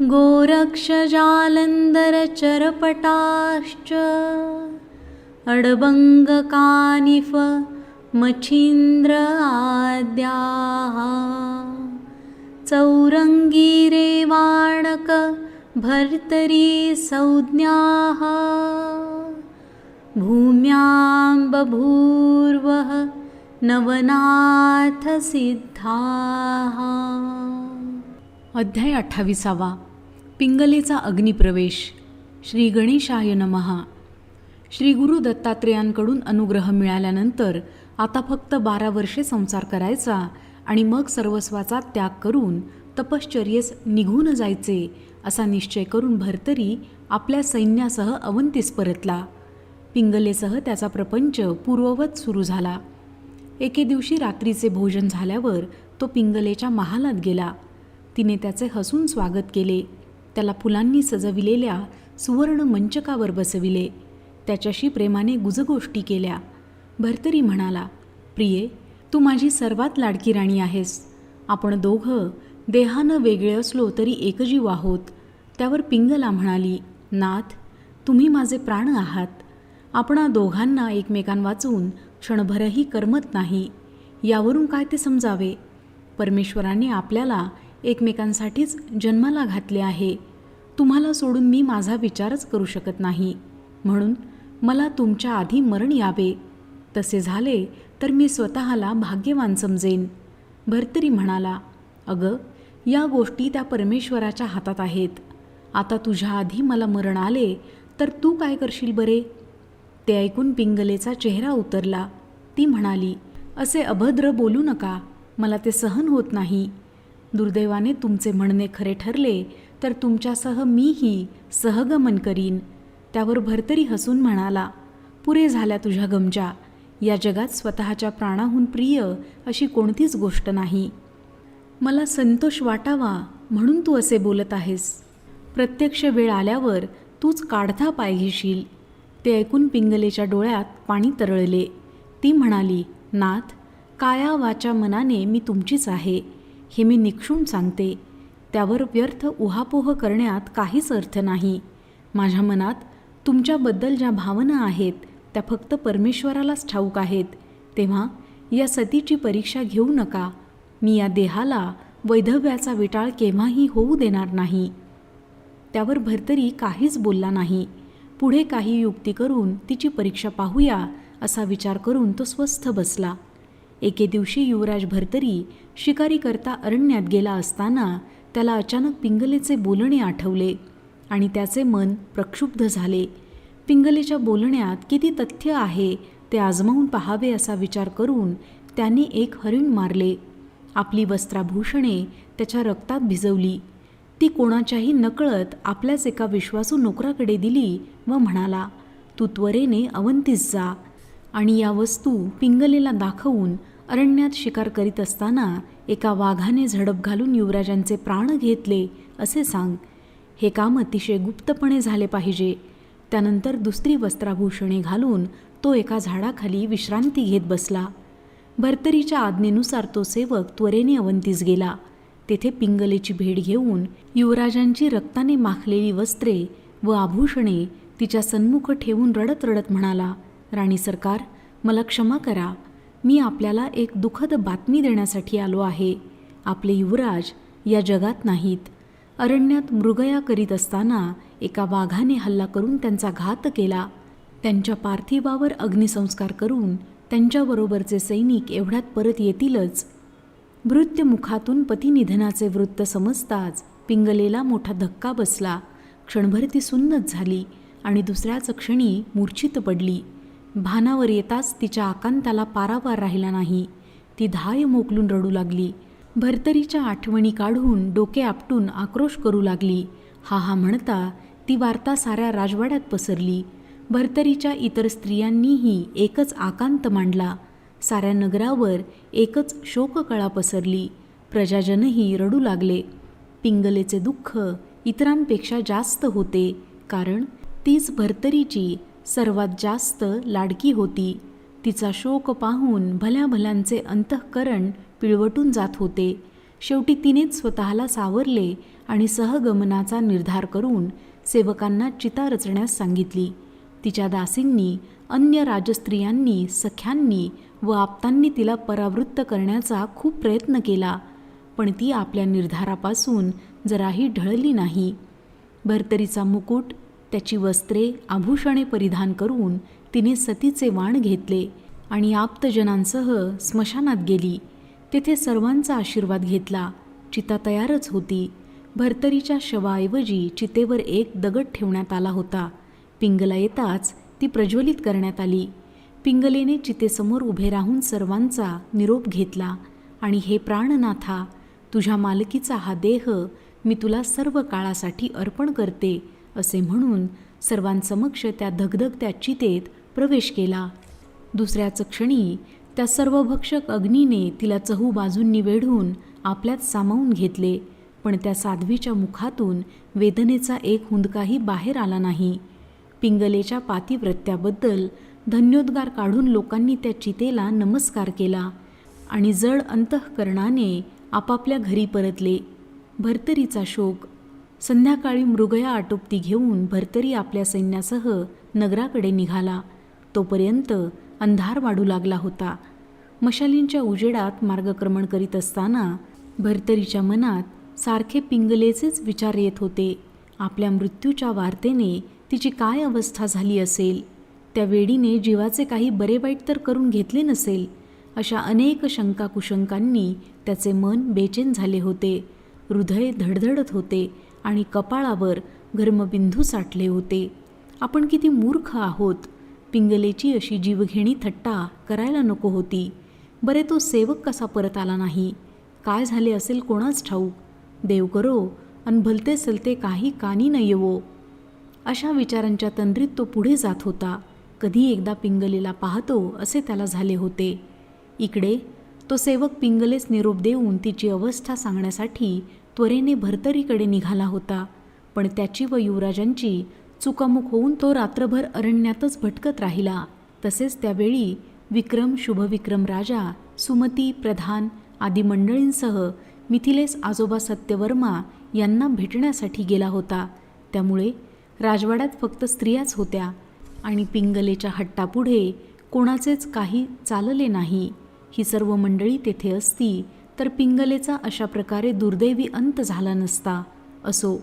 गोरक्षजालन्धरचरपटाश्च अडबङ्गकानिफ मच्छीन्द्र आद्याः चौरङ्गीरेवाणक भर्तरी संज्ञाः भूम्यां बभूर्वः नवनाथसिद्धाः। अध्याय अठ्ठावीसावा। पिंगलेचा अग्निप्रवेश. श्री गणेशाय नमहा. श्री गुरु दत्तात्रेयांकडून अनुग्रह मिळाल्यानंतर आता फक्त बारा वर्षे संसार करायचा आणि मग सर्वस्वाचा त्याग करून तपश्चर्येस निघून जायचे असा निश्चय करून भरतरी आपल्या सैन्यासह अवंतीस परतला. पिंगलेसह त्याचा प्रपंच पूर्ववत सुरू झाला. एके दिवशी रात्रीचे भोजन झाल्यावर तो पिंगलेच्या महालात गेला. तिने त्याचे हसून स्वागत केले. त्याला फुलांनी सजविलेल्या सुवर्ण मंचकावर बसविले. त्याच्याशी प्रेमाने गुजगोष्टी केल्या. भरतरी म्हणाला प्रिये तू माझी सर्वात लाडकी राणी आहेस. आपण दोघं देहानं वेगळे असलो तरी एकजीव आहोत. त्यावर पिंगला म्हणाली नाथ तुम्ही माझे प्राण आहात. आपणा दोघांना एकमेकांवाचून क्षणभरही करमत नाही. यावरून काय ते समजावे? परमेश्वराने आपल्याला एकमेकांसाठीच जन्माला घातले आहे. तुम्हाला सोडून मी माझा विचारच करू शकत नाही. म्हणून मला तुमच्या आधी मरण यावे. तसे झाले तर मी स्वतःला भाग्यवान समजेन. भरतरी म्हणाला अगं या गोष्टी त्या परमेश्वराच्या हातात आहेत. आता तुझ्या आधी मला मरण आले तर तू काय करशील बरे? ते ऐकून पिंगलेचा चेहरा उतरला. ती म्हणाली असे अभद्र बोलू नका. मला ते सहन होत नाही. दुर्दैवाने तुमचे म्हणणे खरे ठरले तर तुमच्यासह मीही सहगमन करीन. त्यावर भरतरी हसून म्हणाला पुरे झाल्या तुझ्या गमजा. या जगात स्वतःच्या प्राणाहून प्रिय अशी कोणतीच गोष्ट नाही. मला संतोष वाटावा म्हणून तू असे बोलत आहेस. प्रत्यक्ष वेळ आल्यावर तूच काढता पाय घेशील. ते ऐकून पिंगलेच्या डोळ्यात पाणी तरळले. ती म्हणाली नाथ काया वाचा मनाने मी तुमचीच आहे. हे मी निक्षून सांगते. त्यावर व्यर्थ उहापोह करण्यात काहीच अर्थ नाही. माझ्या मनात तुमच्याबद्दल ज्या भावना आहेत त्या फक्त परमेश्वरालाच ठाऊक आहेत. तेव्हा या सतीची परीक्षा घेऊ नका. मी या देहाला वैधव्याचा विटाळ केव्हाही होऊ देणार नाही. त्यावर भरतरी काहीच बोलला नाही. पुढे काही युक्ती करून तिची परीक्षा पाहूया असा विचार करून तो स्वस्थ बसला. एके दिवशी युवराज भरतरी शिकारी करता अरण्यात गेला असताना त्याला अचानक पिंगलेचे बोलणे आठवले आणि त्याचे मन प्रक्षुब्ध झाले. पिंगलेच्या बोलण्यात किती तथ्य आहे ते आजमावून पहावे असा विचार करून त्याने एक हरिण मारले. आपली वस्त्राभूषणे त्याच्या रक्तात भिजवली. ती कोणाच्याही नकळत आपल्याच एका विश्वासू नोकराकडे दिली व म्हणाला तू त्वरेने अवंतीस जा. आणि या वस्तू पिंगलेला दाखवून अरण्यात शिकार करीत असताना एका वाघाने झडप घालून युवराजांचे प्राण घेतले असे सांग. हे काम अतिशय गुप्तपणे झाले पाहिजे. त्यानंतर दुसरी वस्त्राभूषणे घालून तो एका झाडाखाली विश्रांती घेत बसला. भर्तरीच्या आज्ञेनुसार तो सेवक त्वरेने अवंतीस गेला. तेथे पिंगलेची भेट घेऊन युवराजांची रक्ताने माखलेली वस्त्रे व आभूषणे तिच्या सन्मुख ठेवून रडत रडत म्हणाला राणी सरकार मला क्षमा करा. मी आपल्याला एक दुःखद बातमी देण्यासाठी आलो आहे. आपले युवराज या जगात नाहीत. अरण्यात मृगया करीत असताना एका वाघाने हल्ला करून त्यांचा घात केला. त्यांच्या पार्थिवावर अग्निसंस्कार करून त्यांच्याबरोबरचे सैनिक एवढ्यात परत येतीलच. मृत्युमुखातून पतिनिधनाचे वृत्त समजताच पिंगलेला मोठा धक्का बसला. क्षणभर ती सुन्नत झाली आणि दुसऱ्याच क्षणी मूर्छित पडली. भानावर येताच तिच्या आकांताला पारावार राहिला नाही. ती धाय मोकलून रडू लागली. भरतरीच्या आठवणी काढून डोके आपटून आक्रोश करू लागली. हा हा म्हणता ती वार्ता साऱ्या राजवाड्यात पसरली. भरतरीच्या इतर स्त्रियांनीही एकच आकांत मांडला. साऱ्या नगरावर एकच शोककळा पसरली. प्रजाजनही रडू लागले. पिंगलेचे दुःख इतरांपेक्षा जास्त होते. कारण तीच भरतरीची सर्वात जास्त लाडकी होती. तिचा शोक पाहून भल्या भल्यांचे अंतःकरण पिळवटून जात होते. शेवटी तिनेच स्वतःला सावरले आणि सहगमनाचा निर्धार करून सेवकांना चिता रचण्यास सांगितली. तिच्या दासींनी अन्य राजस्त्रियांनी सख्यांनी व आप्तांनी तिला परावृत्त करण्याचा खूप प्रयत्न केला. पण ती आपल्या निर्धारापासून जराही ढळली नाही. भरतरीचा मुकुट त्याची वस्त्रे आभूषणे परिधान करून तिने सतीचे वाण घेतले आणि आप्तजनांसह स्मशानात गेली. तेथे सर्वांचा आशीर्वाद घेतला. चिता तयारच होती. भरतरीच्या शवाऐवजी चितेवर एक दगड ठेवण्यात आला होता. पिंगला येताच ती प्रज्वलित करण्यात आली. पिंगलेने चितेसमोर उभे राहून सर्वांचा निरोप घेतला आणि हे प्राणनाथा तुझ्या मालकीचा हा देह मी तुला सर्व काळासाठी अर्पण करते. असे म्हणून सर्वांसमक्ष त्या धगधगत्या चितेत प्रवेश केला. दुसऱ्याच क्षणी त्या सर्वभक्षक अग्नीने तिला चहू बाजूंनी वेढून आपल्यात सामावून घेतले पण त्या साध्वीच्या मुखातून वेदनेचा एक हुंदकाही बाहेर आला नाही. पिंगलेच्या पातिव्रत्याबद्दल धन्योद्गार काढून लोकांनी त्या चितेला नमस्कार केला आणि जड अंतःकरणाने आपापल्या घरी परतले. भर्तरीचा शोक संध्याकाळी मृगया आटोपती घेऊन भर्तरी आपल्या सैन्यासह नगराकडे निघाला. तोपर्यंत अंधार वाढू लागला होता. मशालींच्या उजेडात मार्गक्रमण करीत असताना भर्तरीच्या मनात सारखे पिंगलेचेच विचार येत होते. आपल्या मृत्यूच्या वार्तेने तिची काय अवस्था झाली असेल? त्या वेडीने जीवाचे काही बरे वाईट तर करून घेतले नसेल? अशा अनेक शंका कुशंकांनी त्याचे मन बेचैन झाले होते. हृदय धडधडत होते. आणि कपाळावर घर्मबिंदू साठले होते. आपण किती मूर्ख आहोत. पिंगलेची अशी जीवघेणी थट्टा करायला नको होती. बरे तो सेवक कसा परत आला नाही. काय झाले असेल कोणाच ठाऊक. देव करो अन भलते सलते काही कानी न येवो. अशा विचारांच्या तंद्रीत तो पुढे जात होता. कधी एकदा पिंगलेला पाहतो असे त्याला झाले होते. इकडे तो सेवक पिंगलेस निरोप देऊन तिची अवस्था सांगण्यासाठी त्वरेने भरतरीकडे निघाला होता पण त्याची व युवराजांची चुकामुक होऊन तो रात्रभर अरण्यातच भटकत राहिला. तसेच त्यावेळी विक्रम शुभविक्रम राजा सुमती प्रधान आदी मंडळींसह मिथिलेस आजोबा सत्यवर्मा यांना भेटण्यासाठी गेला होता. त्यामुळे राजवाड्यात फक्त स्त्रियाच होत्या आणि पिंगलेच्या हट्टापुढे कोणाचेच काही चालले नाही. ही सर्व मंडळी तेथे असती तर पिंगलेचा अशा प्रकारे दुर्दैवी अंत झाला नसता. असो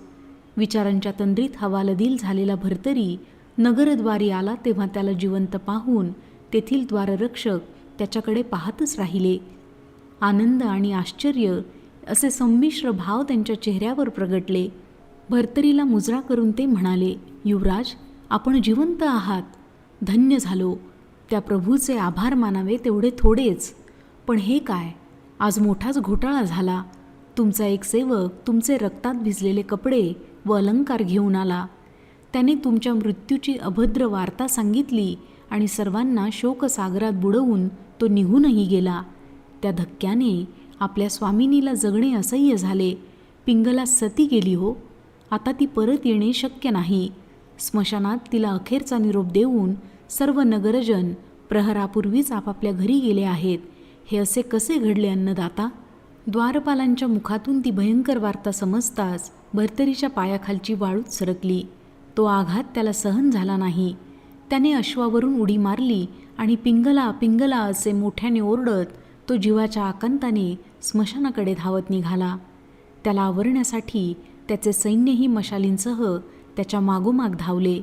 विचारांच्या तंद्रीत हवालदिल झालेला भरतरी नगरद्वारी आला तेव्हा त्याला जिवंत पाहून तेथील द्वाररक्षक त्याच्याकडे पाहतच राहिले. आनंद आणि आश्चर्य असे संमिश्र भाव त्यांच्या चेहऱ्यावर प्रगटले. भर्तरीला मुजरा करून ते म्हणाले युवराज आपण जिवंत आहात. धन्य झालो. त्या प्रभूचे आभार मानावे तेवढे थोडेच. पण हे काय? आज मोठाच घोटाळा झाला. तुमचा एक सेवक तुमचे रक्तात भिजलेले कपडे व अलंकार घेऊन आला. त्याने तुमच्या मृत्यूची अभद्र वार्ता सांगितली आणि सर्वांना शोकसागरात बुडवून तो निघूनही गेला. त्या धक्क्याने आपल्या स्वामिनीला जगणे असह्य झाले. पिंगला सती गेली हो. आता ती परत येणे शक्य नाही. स्मशानात तिला अखेरचा निरोप देऊन सर्व नगरजन प्रहरापूर्वीच आपापल्या घरी गेले आहेत. हे असे कसे घडले अन्नदाता? द्वारपालांच्या मुखातून ती भयंकर वार्ता समजताच भर्तरीच्या पायाखालची वाळूच सरकली. तो आघात त्याला सहन झाला नाही. त्याने अश्वावरून उडी मारली आणि पिंगला पिंगला असे मोठ्याने ओरडत तो जीवाच्या आकांताने स्मशानाकडे धावत निघाला. त्याला आवरण्यासाठी त्याचे सैन्यही मशालींसह त्याच्या मागोमाग धावले.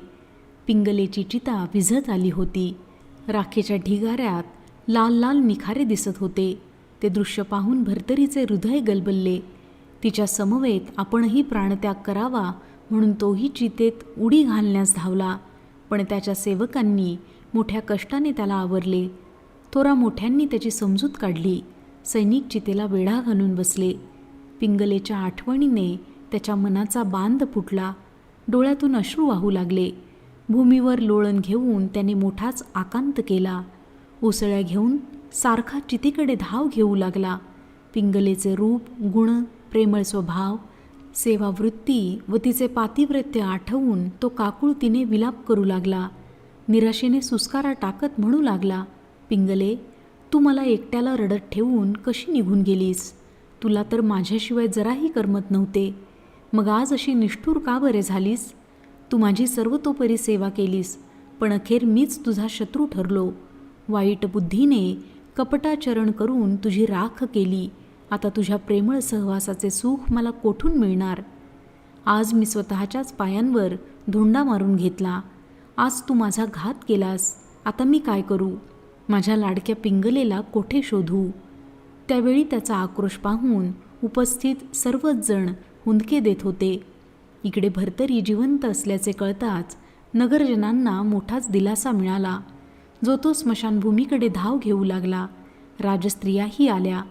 पिंगलेची चिता विझत आली होती. राखेच्या ढिगाऱ्यात लाल लाल निखारे दिसत होते. ते दृश्य पाहून भरतरीचे हृदय गलबलले. तिच्या समवेत आपणही प्राणत्याग करावा म्हणून तोही चितेत उडी घालण्यास धावला. पण त्याच्या सेवकांनी मोठ्या कष्टाने त्याला आवरले. थोरा मोठ्यांनी त्याची समजूत काढली. सैनिक चितेला वेढा घालून बसले. पिंगलेच्या आठवणीने त्याच्या मनाचा बांध फुटला. डोळ्यातून अश्रू वाहू लागले. भूमीवर लोळण घेऊन त्याने मोठाच आकांत केला. उसळ्या घेऊन सारखा चितीकडे धाव घेऊ लागला. पिंगलेचे रूप गुण प्रेमळ स्वभाव सेवावृत्ती व तिचे पातिव्रत्य आठवून तो काकुळतीने विलाप करू लागला. निराशेने सुस्कारा टाकत म्हणू लागला पिंगले तू मला एकट्याला रडत ठेवून कशी निघून गेलीस? तुला तर माझ्याशिवाय जराही करमत नव्हते. मग आज अशी निष्ठूर का बरे झालीस? तू माझी सर्वतोपरी सेवा केलीस पण अखेर मीच तुझा शत्रू ठरलो. वाईट बुद्धीने कपटाचरण करून तुझी राख केली. आता तुझ्या प्रेमळ सहवासाचे सुख मला कोठून मिळणार? आज मी स्वतःच्याच पायांवर धोंडा मारून घेतला. आज तू माझा घात केलास. आता मी काय करू? माझ्या लाडक्या पिंगलेला कोठे शोधू? त्यावेळी त्याचा आक्रोश पाहून उपस्थित सर्वच जण हुंदके देत होते. इकडे भरतरी जिवंत असल्याचे कळताच नगरजनांना मोठाच दिलासा मिळाला. जो तो स्मशानभूमीकडे धाव घेऊ लागला. राजस्त्रियाही आल्या.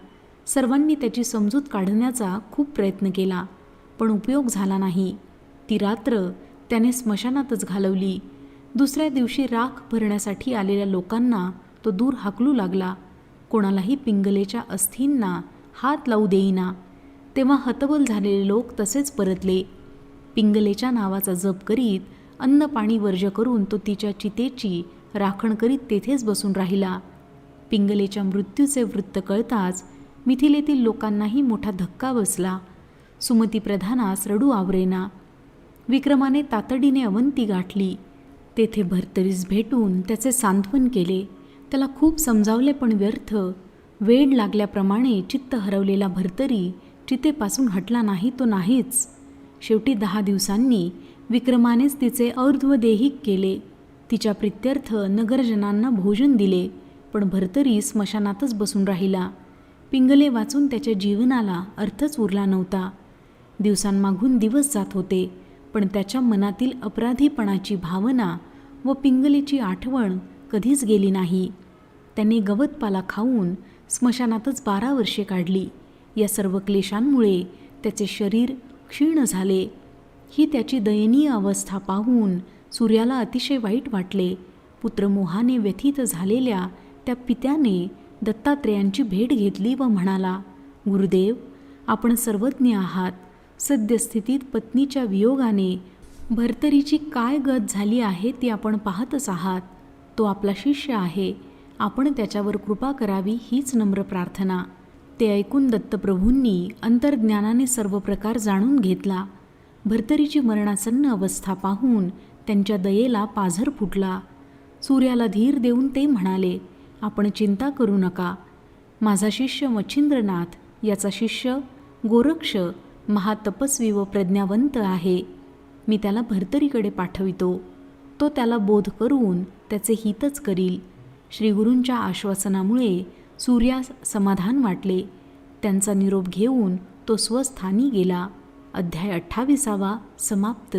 सर्वांनी त्याची समजूत काढण्याचा खूप प्रयत्न केला पण उपयोग झाला नाही. ती रात्र त्याने स्मशानातच घालवली. दुसऱ्या दिवशी राख भरण्यासाठी आलेल्या लोकांना तो दूर हाकलू लागला. कोणालाही पिंगलेच्या अस्थींना हात लावू देईना. तेव्हा हतबल झालेले लोक तसेच परतले. पिंगलेच्या नावाचा जप करीत अन्न पाणी वर्ज करून तो तिच्या चितेची राखण करीत तेथेच बसून राहिला. पिंगलेच्या मृत्यूचे वृत्त कळताच मिथिलेतील लोकांनाही मोठा धक्का बसला. सुमती प्रधानास रडू आवरेना. विक्रमाने तातडीने अवंती गाठली. तेथे भरतरीस भेटून त्याचे सांत्वन केले. त्याला खूप समजावले पण व्यर्थ. वेड लागल्याप्रमाणे चित्त हरवलेला भरतरी चितेपासून हटला नाही तो नाहीच. शेवटी दहा दिवसांनी विक्रमानेच तिचे अर्ध्वदेहिक केले. तिच्या प्रित्यर्थ नगरजनांना भोजन दिले पण भरतरी स्मशानातच बसून राहिला. पिंगले वाचून त्याच्या जीवनाला अर्थच उरला नव्हता. दिवसांमागून दिवस जात होते पण त्याच्या मनातील अपराधीपणाची भावना व पिंगलेची आठवण कधीच गेली नाही. त्याने गवतपाला खाऊन स्मशानातच बारा वर्षे काढली. या सर्व क्लेशांमुळे त्याचे शरीर क्षीण झाले. ही त्याची दयनीय अवस्था पाहून सूर्याला अतिशय वाईट वाटले. पुत्रमोहाने व्यथित झालेल्या त्या पित्याने दत्तात्रेयांची भेट घेतली व म्हणाला गुरुदेव आपण सर्वज्ञ आहात. सद्यस्थितीत पत्नीच्या वियोगाने भर्तरीची काय गत झाली आहे ती आपण पाहतच आहात. तो आपला शिष्य आहे. आपण त्याच्यावर कृपा करावी हीच नम्र प्रार्थना. ते ऐकून दत्तप्रभूंनी अंतर्ज्ञानाने सर्व प्रकार जाणून घेतला. भर्तरीची मरणासन्न अवस्था पाहून त्यांच्या दयेला पाझर फुटला. सूर्याला धीर देऊन ते म्हणाले आपण चिंता करू नका. माझा शिष्य मच्छिंद्रनाथ याचा शिष्य गोरक्ष महातपस्वी व प्रज्ञावंत आहे. मी त्याला भर्तरीकडे पाठवितो. तो त्याला बोध करून त्याचे हितच करील. श्रीगुरूंच्या आश्वासनामुळे सूर्यास समाधान वाटले. त्यांचा निरोप घेऊन तो स्वस्थानी गेला. अध्याय अठ्ठावीसावा समाप्त.